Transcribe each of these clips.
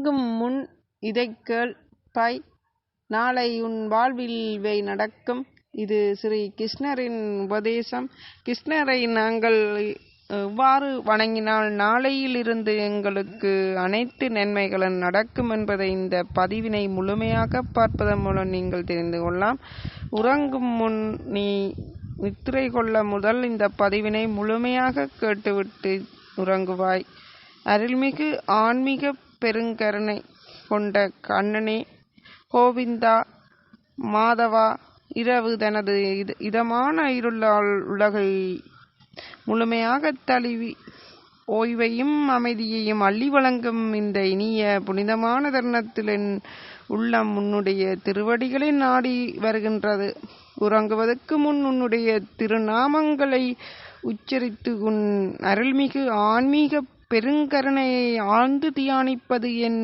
உறங்கும் முன் இதைக் கேள் பாய் நாளை உன் வாழ்வில் இவை நடக்கும். இது ஸ்ரீ கிருஷ்ணரின் உபதேசம். கிருஷ்ணரை நாங்கள் எவ்வாறு வணங்கினால் நாளையிலிருந்து எங்களுக்கு அனைத்து நன்மைகளும் நடக்கும் என்பதை இந்த பதிவினை முழுமையாக பார்ப்பதன் மூலம் நீங்கள் தெரிந்து கொள்ளலாம். உறங்கும் முன் நீ நித்திரை கொள்ள முதல் இந்த பதிவினை முழுமையாக கேட்டுவிட்டு உறங்குவாய். அருள்மிகு ஆன்மீக பெருங்கருணை கொண்ட கண்ணனே கோவிந்தா மாதவா இரவு தனது இது இதமான இருளால் உலகை முழுமையாக தழுவி ஓய்வையும் அமைதியையும் அள்ளி வழங்கும் இந்த இனிய புனிதமான தருணத்தில் என் உள்ளம் உன்னுடைய திருவடிகளை நாடி வருகின்றது. உறங்குவதற்கு முன் உன்னுடைய திருநாமங்களை உச்சரித்து உன் அருள்மிகு ஆன்மீக பெருங்கருணையை ஆழ்ந்து தியானிப்பது என்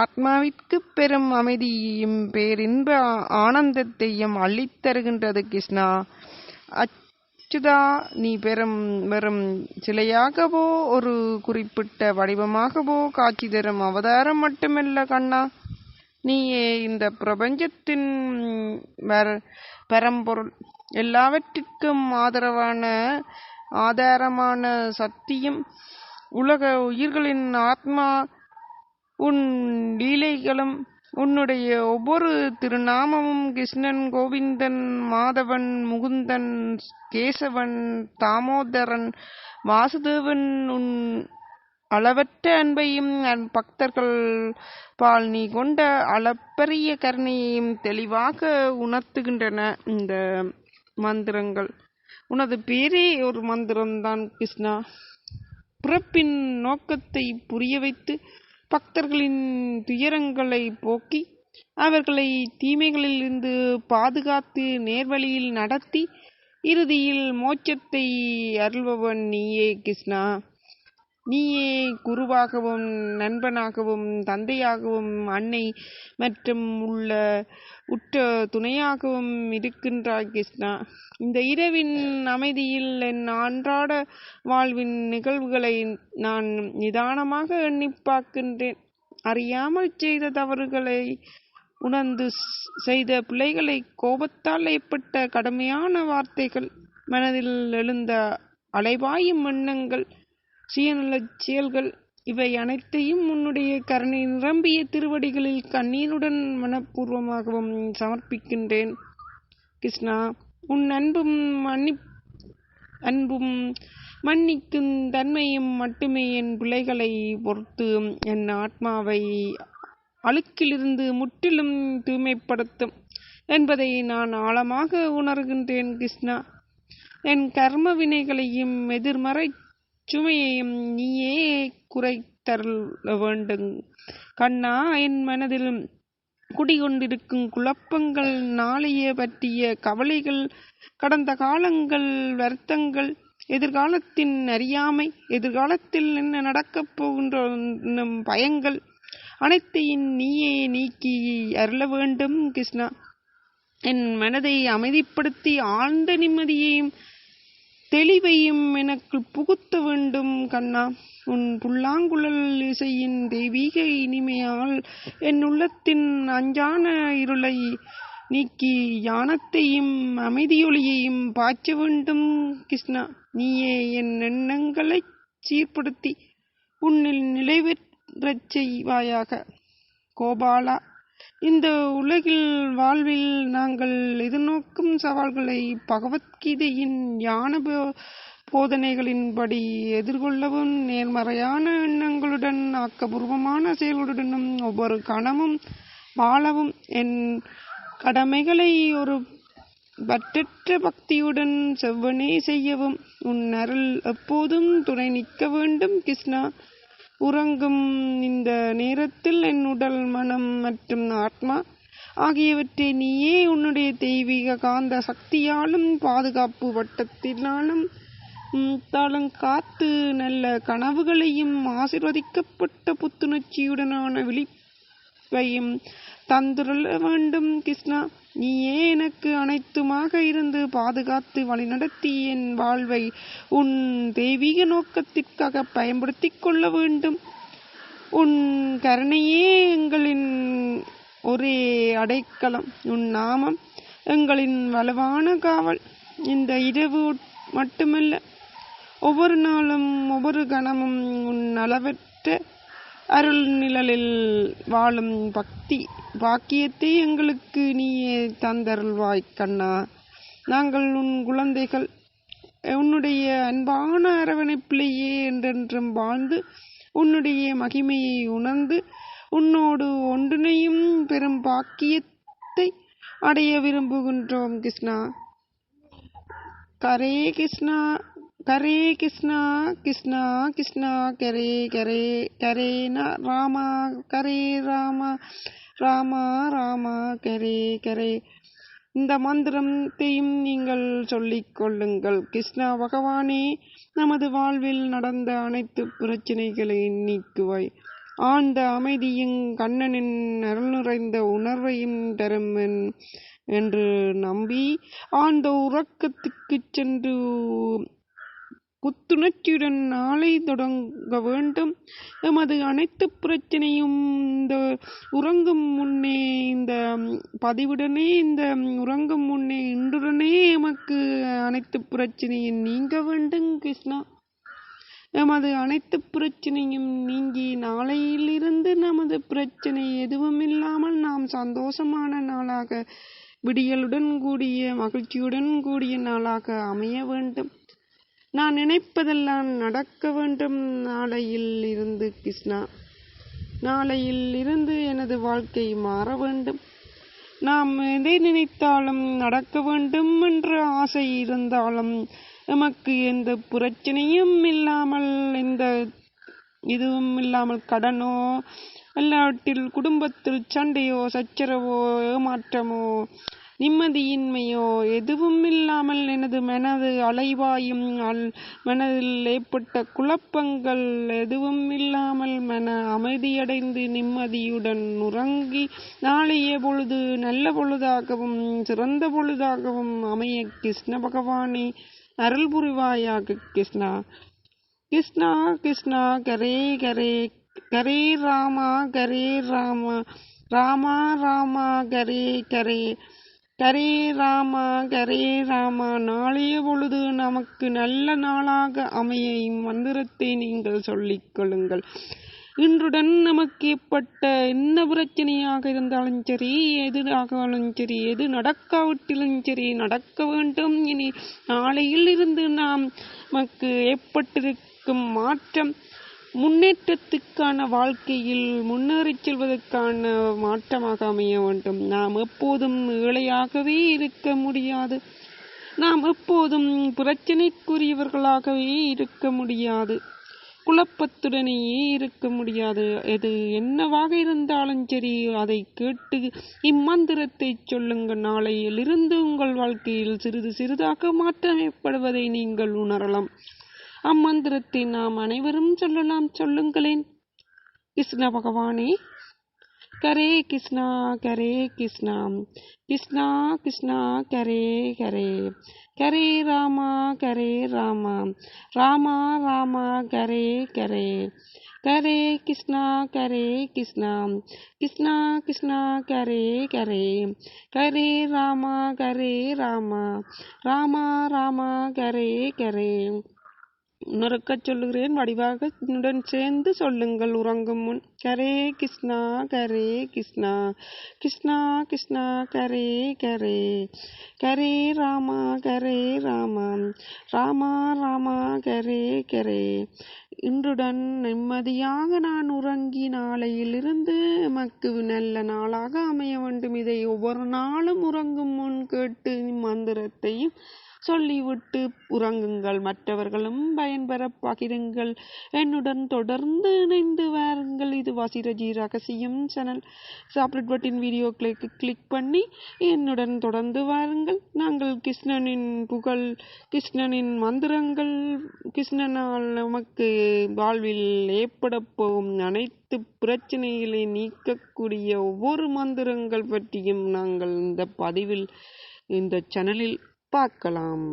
ஆத்மாவிற்கு பெரும் அமைதியையும் பேரின்ப ஆனந்தத்தையும் அள்ளித்தருகின்றது கிருஷ்ணா. அச்சுதா நீ பெரும் வெறும் சிலையாகவோ ஒரு குறிப்பிட்ட வடிவமாகவோ காட்சி தரும் அவதாரம் மட்டுமல்ல கண்ணா. நீயே இந்த பிரபஞ்சத்தின் வர பரம்பொருள். எல்லாவற்றிற்கும் ஆதரவான ஆதாரமான சக்தியும் உலக உயிர்களின் ஆத்மா உன் லீலைகளும் உன்னுடைய ஒவ்வொரு திருநாமமும் கிருஷ்ணன் கோவிந்தன் மாதவன் முகுந்தன் கேசவன் தாமோதரன் வாசுதேவன் உன் அளவற்ற அன்பையும் பக்தர்கள் பால் நீ கொண்ட அளப்பரிய கருணையையும் தெளிவாக உணர்த்துகின்றன இந்த மந்திரங்கள். உனது பேரே ஒரு மந்திரம்தான் கிருஷ்ணா. பிறப்பின் நோக்கத்தை புரிய வைத்து பக்தர்களின் துயரங்களை போக்கி அவர்களை தீமைகளிலிருந்து பாதுகாத்து நேர்வழியில் நடத்தி இறுதியில் மோட்சத்தை அருள்பவன் நீயே கிருஷ்ணா. நீயே குருவாகவும் நண்பனாகவும் தந்தையாகவும் அன்னை மற்றும் உள்ள உற்ற துணையாகவும் இருக்கின்றாய் கிருஷ்ணா. இந்த இரவின் அமைதியில் என் அன்றாட வாழ்வின் நிகழ்வுகளை நான் நிதானமாக எண்ணி பார்க்கின்றேன். அறியாமல் செய்த தவறுகளை உணர்ந்து செய்த பிள்ளைகளை கோபத்தால் ஏற்பட்ட கடுமையான வார்த்தைகள் மனதில் எழுந்த அலைபாயும் எண்ணங்கள் சுயநலச் செயல்கள் இவை அனைத்தையும் உன்னுடைய கருணை நிரம்பிய திருவடிகளில் கண்ணீருடன் மனப்பூர்வமாகவும் சமர்ப்பிக்கின்றேன். கிருஷ்ணா உன் அன்பும் மன்னி அன்பும் மன்னிக்கும் தன்மையும் மட்டுமே என் பிள்ளைகளை பொறுத்து என் ஆத்மாவை அழுக்கிலிருந்து முற்றிலும் தூய்மைப்படுத்தும் என்பதை நான் ஆழமாக உணர்கின்றேன் கிருஷ்ணா. என் கர்ம வினைகளையும் எதிர்மறை சுமையையும் நீயே குறைத்தருள வேண்டும் கண்ணா என் மனதில் குடிகொண்டிருக்கும் குழப்பங்கள் நாளைய பற்றிய கவலைகள் கடந்த காலங்கள் வருத்தங்கள் எதிர்காலத்தின் அறியாமை எதிர்காலத்தில் என்ன நடக்கப் போகின்ற பயங்கள் அனைத்தையும் நீயே நீக்கி அருள வேண்டும் கிருஷ்ணா. என் மனதை அமைதிப்படுத்தி ஆழ்ந்த நிம்மதியையும் தெளிவையும் எனக்கு புகுத்த வேண்டும் கண்ணா. உன் புல்லாங்குழல் இசையின் தெய்வீக இனிமையால் என் உள்ளத்தின் அஞ்சான இருளை நீக்கி யானத்தையும் அமைதியொலியையும் பாய்ச்ச வேண்டும் கிருஷ்ணா. நீயே என் எண்ணங்களை சீர்படுத்தி உன்னில் நிலைபெறச் செய்வாயாக. கோபாலா. இந்த உலகில் வாழ்வில் நாங்கள் எதிர்நோக்கும் சவால்களை பகவத்கீதையின் ஞான போதனைகளின்படி எதிர்கொள்ளவும் நேர்மறையான எண்ணங்களுடன் ஆக்கபூர்வமான செயல்களுடனும் ஒவ்வொரு கணமும் வாழவும் என் கடமைகளை ஒரு பற்றற்ற பக்தியுடன் செவ்வனே செய்யவும் உன் அருள் எப்போதும் துணை நிற்க வேண்டும் கிருஷ்ணா. உறங்கும் இந்த நேரத்தில் என் உடல் மனம் மற்றும் ஆத்மா ஆகியவற்றை நீயே உன்னுடைய தெய்வீக காந்த சக்தியாலும் பாதுகாப்பு வட்டத்தினாலும் தாளம் காத்து நல்ல கனவுகளையும் ஆசிர்வதிக்கப்பட்ட புத்துணர்ச்சியுடனான விழிப்பையும் தந்துள்ள வேண்டும் கிருஷ்ணா. நீயே எனக்கு அனைத்துமாக இருந்து பாதுகாத்து வழிநடத்தி என் வாழ்வை உன் தெய்வீக நோக்கத்திற்காக பயன்படுத்திக் கொள்ள வேண்டும். உன் கருணையே எங்களின் ஒரே அடைக்கலம். உன் நாமம் எங்களின் வலுவான காவல். இந்த இரவு மட்டுமல்ல ஒவ்வொரு நாளும் ஒவ்வொரு கணமும் உன் அளவற்ற அருள் நிழலில் வாழும் பக்தி. பாக்கியத்தை எங்களுக்கு நீயே தந்தருள்வாய் கண்ணா. நாங்கள் உன் குழந்தைகள். உன்னுடைய அன்பான அரவணைப்பிலேயே என்றென்றும் வாழ்ந்து உன்னுடைய மகிமையை உணர்ந்து உன்னோடு ஒன்றிணையும் பெரும் பாக்கியத்தை அடைய விரும்புகின்றோம் கிருஷ்ணா. கரே கிருஷ்ணா. கரே கிருஷ்ணா கிருஷ்ணா கிருஷ்ணா கரே கரே கரே ராமா கரே ராமா ராமா ராமா கரே கரே. இந்த மந்திரத்தையும் நீங்கள் சொல்லிக் கொள்ளுங்கள். கிருஷ்ணா பகவானே நமது வாழ்வில் நடந்த அனைத்து பிரச்சனைகளை நீக்குவாய். ஆழ்ந்த அமைதியும் கண்ணனின் அருள் நிறைந்த உணர்வையும் தரும் என்- என்று நம்பி ஆழ்ந்த உறக்கத்துக்குச் சென்று புத்துணர்ச்சியுடன் நாளை தொடங்க வேண்டும். எமது அனைத்து பிரச்சனையும் இந்த உறங்கும் முன்னே இந்த பதிவுடனே இந்த உறங்கும் முன்னே இன்றுடனே எமக்கு அனைத்து பிரச்சனையும் நீங்க வேண்டும் கிருஷ்ணா. எமது அனைத்து பிரச்சனையும் நீங்கி நாளையிலிருந்து நமது பிரச்சனை எதுவும் இல்லாமல் நாம் சந்தோஷமான நாளாக விடியலுடன் கூடிய மகிழ்ச்சியுடன் கூடிய நாளாக அமைய வேண்டும். நான் நினைப்பதெல்லாம் நடக்க வேண்டும். நாளையில் இருந்து கிருஷ்ணா நாளையில் இருந்து எனது வாழ்க்கை மாற வேண்டும். நாம் எதை நினைத்தாலும் நடக்க வேண்டும் என்ற ஆசை இருந்தாலும் நமக்கு எந்த பிரச்சனையும் இல்லாமல் எந்த இதுவும் இல்லாமல் கடனோ இல்லாட்டில் குடும்பத்தில் சண்டையோ சச்சரவோ ஏமாற்றமோ நிம்மதியின்மையோ எதுவும் இல்லாமல் எனது மனது அலைவாயும் அல் மனதில் ஏற்பட்ட குழப்பங்கள் எதுவும் இல்லாமல் மன அமைதியடைந்து நிம்மதியுடன் உறங்கி நாளைய பொழுது நல்ல பொழுதாகவும் சிறந்த பொழுதாகவும் அமைய கிருஷ்ண பகவானே அருள் புரிவாயாக கிருஷ்ணா. கிருஷ்ணா கிருஷ்ணா கரே கரே கரே ராமா கரே ராமா ராமா ராமா கரே கரே. கரே ராமா கரே ராமா நாளைய பொழுது நமக்கு நல்ல நாளாக அமைய இம்மந்திரத்தை நீங்கள் சொல்லிக் கொள்ளுங்கள். இன்றுடன் நமக்கு ஏற்பட்ட என்ன பிரச்சனையாக இருந்தாலும் சரி எது ஆகாலும் சரி எது நடக்காவிட்டிலும் சரி நடக்க வேண்டும் இனி நாளையில் இருந்து நாம் நமக்கு ஏற்பட்டிருக்கும் மாற்றம் முன்னேற்றத்துக்கான வாழ்க்கையில் முன்னேறிச் செல்வதற்கான மாற்றமாக அமைய வேண்டும். நாம் எப்போதும் ஏழையாகவே இருக்க முடியாது. நாம் எப்போதும் பிரச்சனைக்குரியவர்களாகவே இருக்க முடியாது. குழப்பத்துடனேயே இருக்க முடியாது. எது என்னவாக இருந்தாலும் சரி அதை கேட்டு இம்மந்திரத்தை சொல்லுங்கள். நாளையிலிருந்து உங்கள் வாழ்க்கையில் சிறிது சிறிதாக மாற்றம் ஏற்படுவதை நீங்கள் உணரலாம். அம்மந்திரத்தை நாம் அனைவரும் சொல்லலாம் சொல்லுங்களேன். கிருஷ்ண பகவானே. கரே கிருஷ்ணா கரே கிருஷ்ணா. கிருஷ்ணா கிருஷ்ணா கரே கரே. கரே ராமா கரே ராமா. ராமா ராமா கரே கரே. கரே கிருஷ்ணா கரே கிருஷ்ணா. கிருஷ்ணா கிருஷ்ணா கரே கரே. கரே ராமா கரே ராமா. ராமா ராமா கரே கரே. உணர்க்கச் சொல்லுகிறேன் வடிவாக என்னுடன் சேர்ந்து சொல்லுங்கள் உறங்கும் முன். கரே கிருஷ்ணா கரே கிருஷ்ணா கிருஷ்ணா கிருஷ்ணா கரே கரே. கரே ராமா கரே ராமா. ராமா ராமா கரே கரே. இன்றுடன் நிம்மதியாக நான் உறங்கி நாளையிலிருந்து எமக்கு நல்ல நாளாக அமைய வேண்டும். இதை ஒவ்வொரு நாளும் உறங்கும் முன் கேட்டு மந்திரத்தையும் சொல்லிவிட்டு உறங்குங்கள். மற்றவர்களும் பயன்பெற பகிருங்கள். என்னுடன் தொடர்ந்து இணைந்து வாருங்கள். இது வாசிரஜி ரகசியம் சேனல் சாப்பிட் பட்டின் வீடியோக்களை கிளிக் பண்ணி என்னுடன் தொடர்ந்து வாருங்கள். நாங்கள் கிருஷ்ணனின் புகழ் கிருஷ்ணனின் மந்திரங்கள் கிருஷ்ணனால் நமக்கு வாழ்வில் ஏற்பட போகும் அனைத்து பிரச்சனைகளை நீக்கக்கூடிய ஒவ்வொரு மந்திரங்கள் பற்றியும் நாங்கள் இந்த பதிவில் இந்த சேனலில் பார்க்கலாம்.